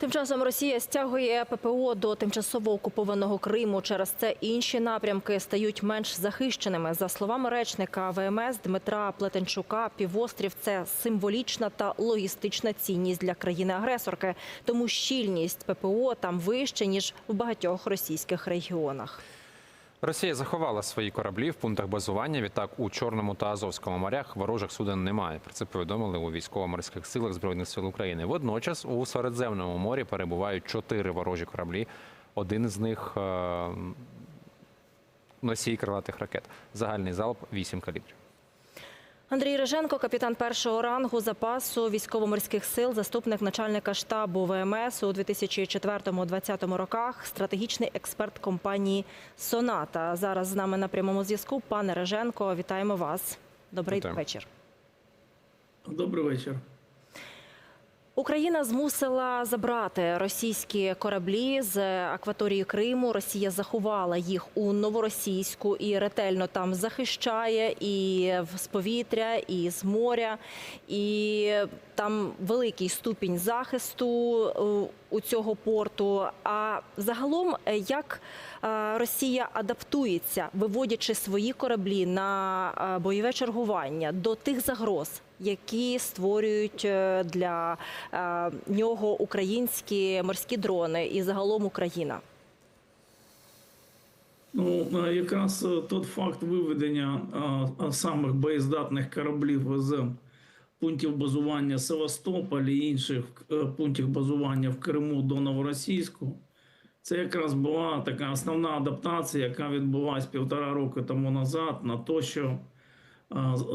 Тим часом Росія стягує ППО до тимчасово окупованого Криму. Через це інші напрямки стають менш захищеними. За словами речника ВМС Дмитра Плетенчука, півострів це символічна та логістична цінність для країни-агресорки. Тому щільність ППО там вище ніж в багатьох російських регіонах. Росія заховала свої кораблі в пунктах базування. Відтак у Чорному та Азовському морях ворожих суден немає. Про це повідомили у військово-морських силах збройних сил України. Водночас у Середземному морі перебувають чотири ворожі кораблі. Один з них е, носій крилатих ракет. Загальний залп 8 калібрів. Андрій Реженко, капітан першого рангу запасу військово-морських сил, заступник начальника штабу ВМС у 2004-2020 роках, стратегічний експерт компанії Соната. Зараз з нами на прямому зв'язку. Пане Реженко, вітаємо вас. Добрий Вітаємо. вечір. Добрий вечір. Україна змусила забрати російські кораблі з акваторії Криму. Росія заховала їх у новоросійську і ретельно там захищає і з повітря, і з моря. І там великий ступінь захисту е, у цього порту. А загалом, е, як е, Росія адаптується, виводячи свої кораблі на бойове чергування до тих загроз, які створюють е, для е, нього українські морські дрони і загалом Україна. Ну е, якраз тот факт виведення самих боєздатних кораблів з пунктів базування Севастополь і інших пунктів базування в Криму до Новоросійську. Це якраз була така основна адаптація, яка відбулася півтора року тому назад, на те, що е, з-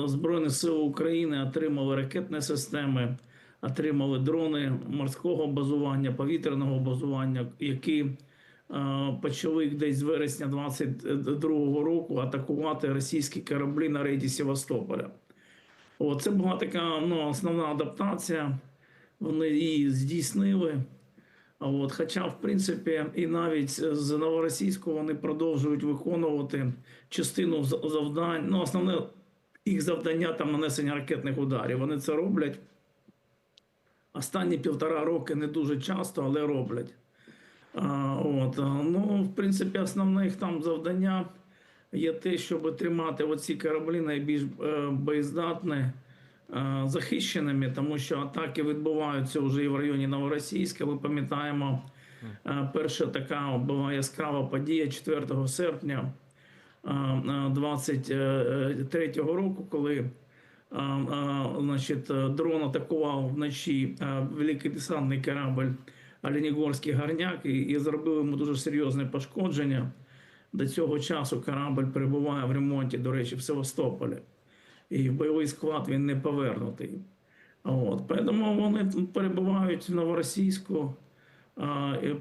Збройні Сили України отримали ракетні системи, отримали дрони морського базування, повітряного базування, які почали десь з вересня 22-го року атакувати російські кораблі на рейді Севастополя. О, це була така ну, основна адаптація. Вони її здійснили. От, хоча, в принципі, і навіть з новоросійського вони продовжують виконувати частину завдань. Ну, основне їх завдання там нанесення ракетних ударів. Вони це роблять. Останні півтора роки не дуже часто, але роблять. А, от, ну, в принципі, основне їх там завдання є те, щоб тримати оці кораблі найбільш е, боєздатні, е, захищеними, тому що атаки відбуваються вже і в районі Новоросійська. Ми пам'ятаємо, е, перша така була яскрава подія 4 серпня е, е, 23-го року, коли е, е, значить, е, дрон атакував вночі е, великий десантний корабль Оленігорський гарняк і, і зробив йому дуже серйозне пошкодження. До цього часу корабль перебуває в ремонті, до речі, в Севастополі. І в бойовий склад він не повернутий. От. Тому вони перебувають в Новоросійську,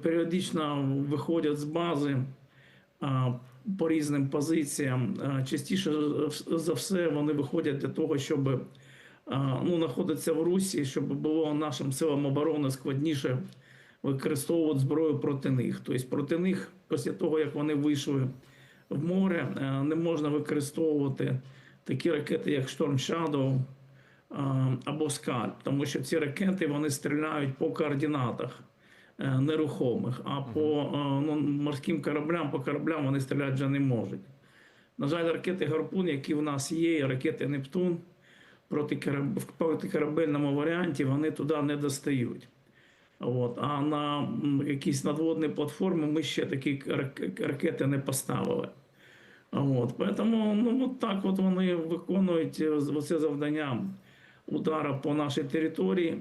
періодично виходять з бази по різним позиціям. Частіше за все вони виходять для того, щоб а, ну, знаходитися в Русі, щоб було нашим силам оборони складніше використовувати зброю проти них. Тобто проти них, після того як вони вийшли в море, е, не можна використовувати такі ракети, як Storm Shadow е, або Scalp, тому що ці ракети вони стріляють по координатах е, нерухомих, а по е, ну, морським кораблям, по кораблям вони стріляти вже не можуть. На жаль, ракети Гарпун, які в нас є, і ракети Нептун проти в протикорабельному варіанті, вони туди не достають. От. А на якісь надводні платформи ми ще такі ракети не поставили. От. Тому ну, от так от вони виконують е, це завдання удара по нашій території.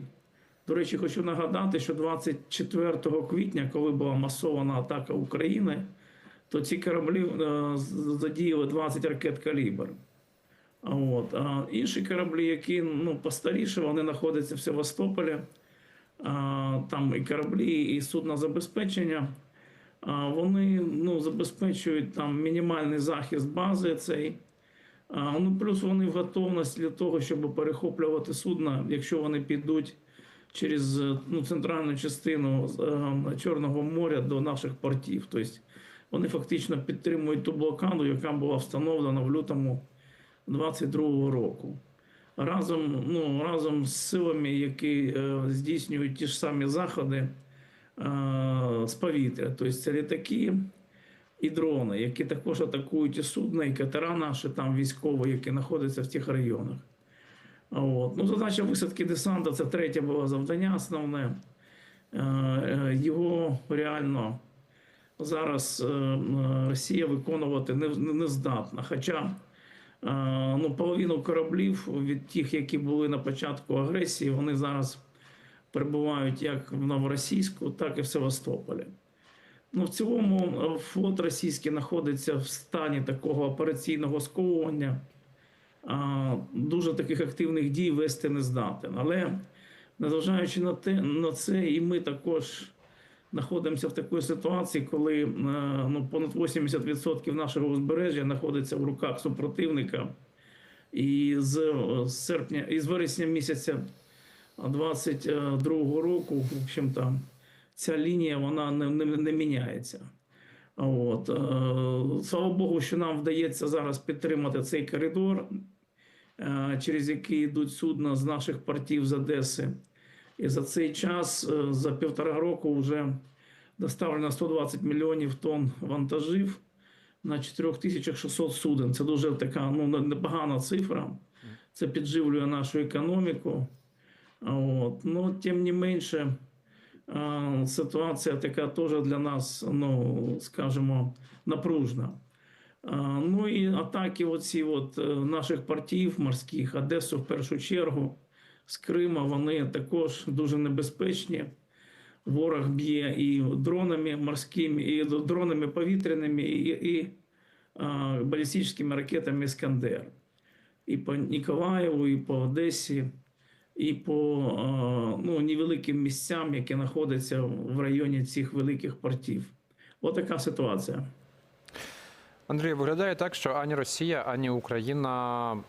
До речі, хочу нагадати, що 24 квітня, коли була масована атака України, то ці кораблі е, задіяли 20 ракет калібр. А От. А інші кораблі, які ну, постаріше, вони знаходяться в Севастополі. А, там і кораблі, і суднозабезпечення. А, Вони ну, забезпечують там мінімальний захист бази цей. А, Ну, плюс вони в готовності для того, щоб перехоплювати судна, якщо вони підуть через е, ну, центральну частину е, Чорного моря до наших портів. Тобто вони фактично підтримують ту блокаду, яка була встановлена в лютому 2022 року. разом, ну, разом з силами, які е, здійснюють ті ж самі заходи, е, з повітря. Тобто це літаки і дрони, які також атакують і судна, і катера наші там військові, які знаходяться в тих районах. От. Ну, задача висадки десанта це третє було завдання основне. Е, Його реально зараз е, Росія виконувати не, не здатна. Хоча е, ну, половину кораблів від тих, які були на початку агресії, вони зараз перебувають як в Новоросійську, так і в Севастополі. Ну, в цілому флот російський знаходиться в стані такого операційного сковування. Дуже таких активних дій вести не здатен. Але незважаючи на те, на це, і ми також знаходимося в такій ситуації, коли е, ну, понад 80% нашого узбережжя знаходиться в руках супротивника. І з е, серпня, і з вересня місяця 22 року, в общем-то, ця лінія вона не, не, не міняється. От. е, Слава Богу, що нам вдається зараз підтримати цей коридор, е, через який йдуть судна з наших портів з Одеси. І за цей час, е, за півтора року, вже доставлено 120 мільйонів тонн вантажів на 4600 суден. Це дуже така ну, непогана цифра. Це підживлює нашу економіку. От. Ну, тим не менше, ситуація така теж для нас, ну, скажімо, напружна. Ну і атаки оці от е, наших портів морських, Одесу в першу чергу, з Крима, вони також дуже небезпечні. Ворог б'є і дронами морськими, і дронами повітряними, і, і балістичними ракетами Іскандер. І по Ніколаєву, і по Одесі, і по а, ну, невеликим місцям, які знаходяться в районі цих великих портів. Отака така ситуація. Андрій, виглядає так, що ані Росія, ані Україна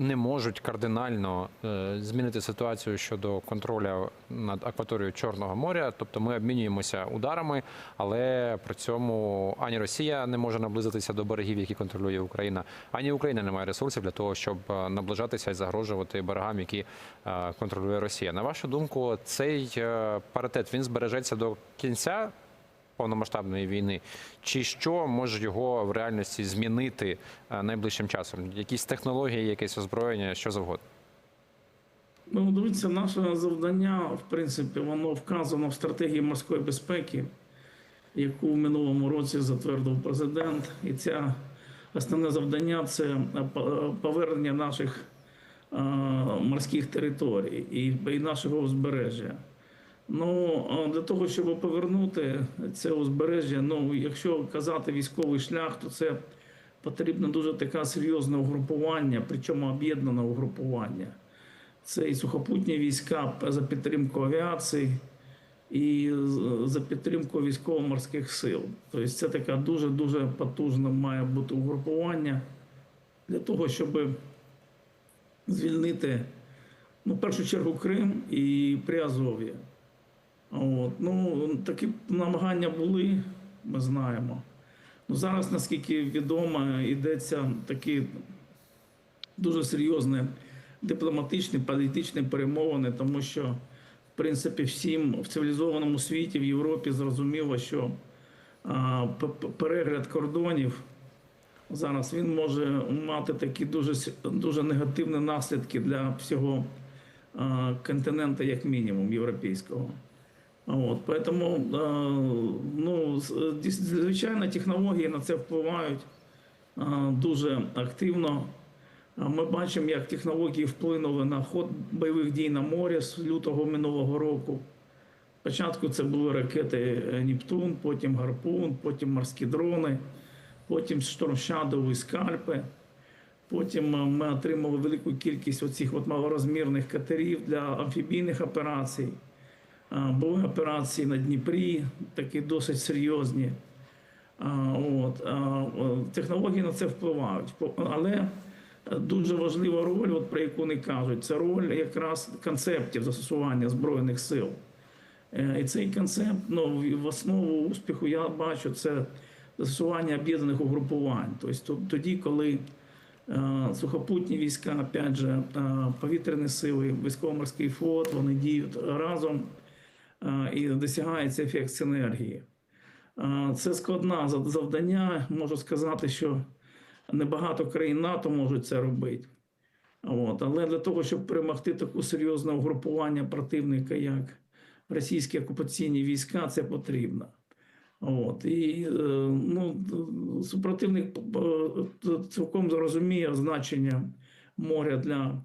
не можуть кардинально е, змінити ситуацію щодо контролю над акваторією Чорного моря. Тобто ми обмінюємося ударами, але при цьому ані Росія не може наблизитися до берегів, які контролює Україна, ані Україна не має ресурсів для того, щоб е, наближатися і загрожувати берегам, які е, контролює Росія. На вашу думку, цей паритет він збережеться до кінця повномасштабної війни, чи що може його в реальності змінити е, найближчим часом? Якісь технології, якесь озброєння, що завгодно? Ну, дивіться, наше завдання, в принципі, воно вказано в стратегії морської безпеки, яку в минулому році затвердив президент. І це основне завдання це е, е, повернення наших морських територій і нашого узбережжя. Ну, для того, щоб повернути це узбережжя, ну, якщо казати військовий шлях, то це потрібно дуже таке серйозне угрупування, причому об'єднане угрупування. Це і сухопутні війська за підтримку авіації, і за підтримку військово-морських сил. Тобто це таке дуже-дуже потужне має бути угрупування для того, щоб звільнити, ну, в першу чергу, Крим і Приазов'я. От. Ну, такі намагання були, ми знаємо. Ну, зараз, наскільки відомо, йдеться такі дуже серйозні дипломатичні, політичні перемовини, тому що, в принципі, всім в цивілізованому світі, в Європі зрозуміло, що а, перегляд кордонів зараз він може мати такі дуже, дуже негативні наслідки для всього а, континенту, як мінімум, європейського. От, поэтому, ну, звичайно, технології на це впливають дуже активно. Ми бачимо, як технології вплинули на ход бойових дій на морі з лютого минулого року. Спочатку це були ракети е, Нептун, потім Гарпун, потім морські дрони, потім Storm Shadow і скальпи. Потім е, ми отримали велику кількість оцих от малорозмірних катерів для амфібійних операцій. Були операції на Дніпрі, такі досить серйозні. От, технології на це впливають. Але дуже важлива роль, от про яку не кажуть, це роль якраз концептів застосування Збройних сил. Е, І цей концепт, ну, в- основу успіху я бачу, це застосування об'єднаних угрупувань. Тобто тоді, коли е, сухопутні війська, опять же, е, повітряні сили, військово-морський флот, вони діють разом і досягається ефект синергії. Це складне завдання. Можу сказати, що небагато країн НАТО можуть це робити. От. Але для того, щоб перемогти таку серйозне угрупування противника, як російські окупаційні війська, це потрібно. От. І е, ну, супротивник е, цілком зрозуміє значення моря для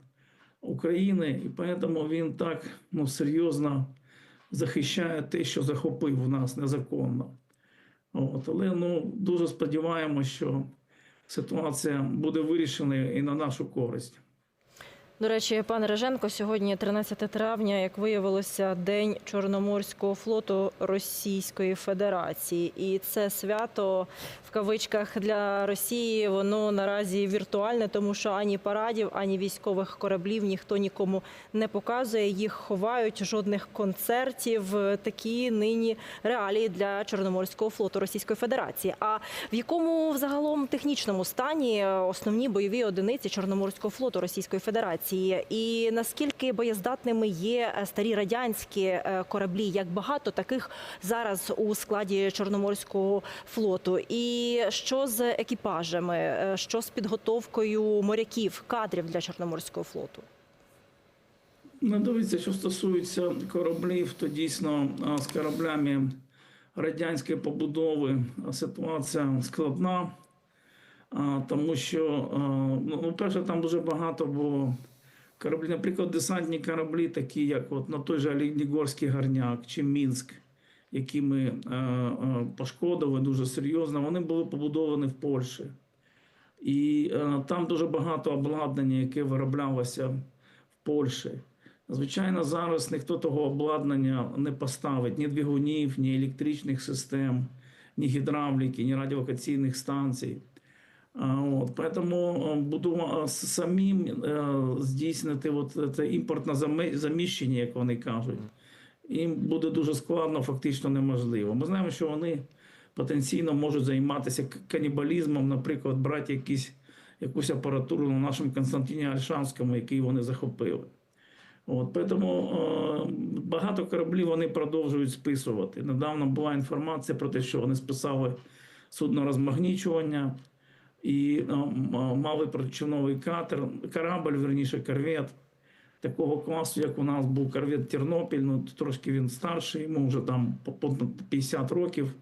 України, і тому він так ну, серйозно захищає те, що захопив у нас незаконно. От. Але ну, дуже сподіваємося, що ситуація буде вирішена і на нашу користь. До речі, пане Реженко, сьогодні 13 травня, як виявилося, день Чорноморського флоту Російської Федерації, і це свято в кавичках для Росії. Воно наразі віртуальне, тому що ані парадів, ані військових кораблів ніхто нікому не показує. Їх ховають жодних концертів. Такі нині реалії для Чорноморського флоту Російської Федерації. А в якому взагалом технічному стані основні бойові одиниці Чорноморського флоту Російської Федерації? І наскільки боєздатними є е, старі радянські е, кораблі? Як багато таких зараз у складі Чорноморського флоту? І що з екіпажами? Е, Що з підготовкою моряків, кадрів для Чорноморського флоту? Ну, дивіться, що стосується кораблів, то дійсно з кораблями радянської побудови ситуація складна, тому що, ну, ну, перше, там дуже багато було кораблів, наприклад, десантні кораблі, такі як от на той же Олігнігорський гарняк чи Мінськ, які ми е, е, пошкодили дуже серйозно, вони були побудовані в Польщі. І е, там дуже багато обладнання, яке вироблялося в Польщі. Звичайно, зараз ніхто того обладнання не поставить ні двигунів, ні електричних систем, ні гідравліки, ні радіолокаційних станцій. От, поэтому буду самим е, здійснити от це імпортне заміщення, як вони кажуть. Їм буде дуже складно, фактично неможливо. Ми знаємо, що вони потенційно можуть займатися канібалізмом, наприклад, брати якісь, якусь апаратуру на нашому Константині Альшанському, який вони захопили. От, тому е, багато кораблів вони продовжують списувати. Недавно була інформація про те, що вони списали судно розмагнічування і мали човновий катер, корабль, верніше, корвет такого класу, як у нас був корвет Тернопіль, ну трошки він старший, йому вже там по по 50 років.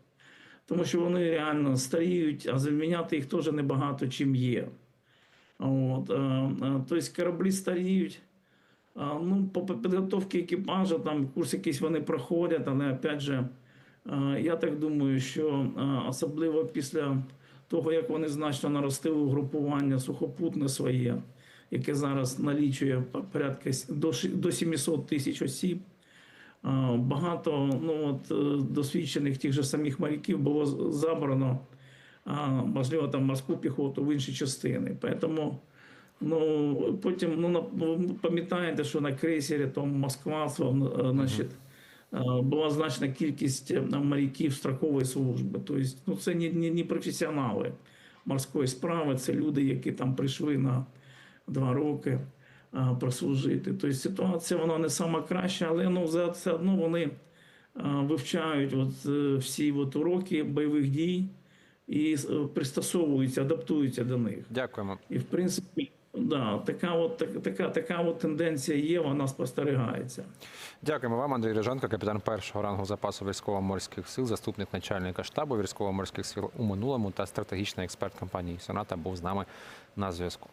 Тому що вони реально старіють, а заміняти їх теж небагато чим є. От, е, е, тобто кораблі старіють. Ну, по підготовці екіпажа, там курс якийсь вони проходять, але опять же, е, я так думаю, що особливо після того, як вони значно наростили угрупування сухопутне своє, яке зараз налічує по- порядка до ши- 700 тисяч осіб. Багато ну, от, е, досвідчених тих же самих моряків було забрано, можливо, там морську піхоту в інші частини. Поэтому Ну, потім, ну, пам'ятаєте, що на крейсері тому Москва, е, значить, була значна кількість е, моряків строкової служби. Тобто, ну, це не, не, не професіонали морської справи, це люди, які там прийшли на два роки е, прослужити. Тобто ситуація вона не сама краща, але ну, за все одно вони е, вивчають от, е, всі от уроки бойових дій і е, пристосовуються, адаптуються до них. Дякуємо. І в принципі, да, така от так- така, така от тенденція є, вона спостерігається. Дякуємо вам, Андрій Реженко, капітан першого рангу запасу військово-морських сил, заступник начальника штабу військово-морських сил у минулому та стратегічний експерт компанії Соната був з нами на зв'язку.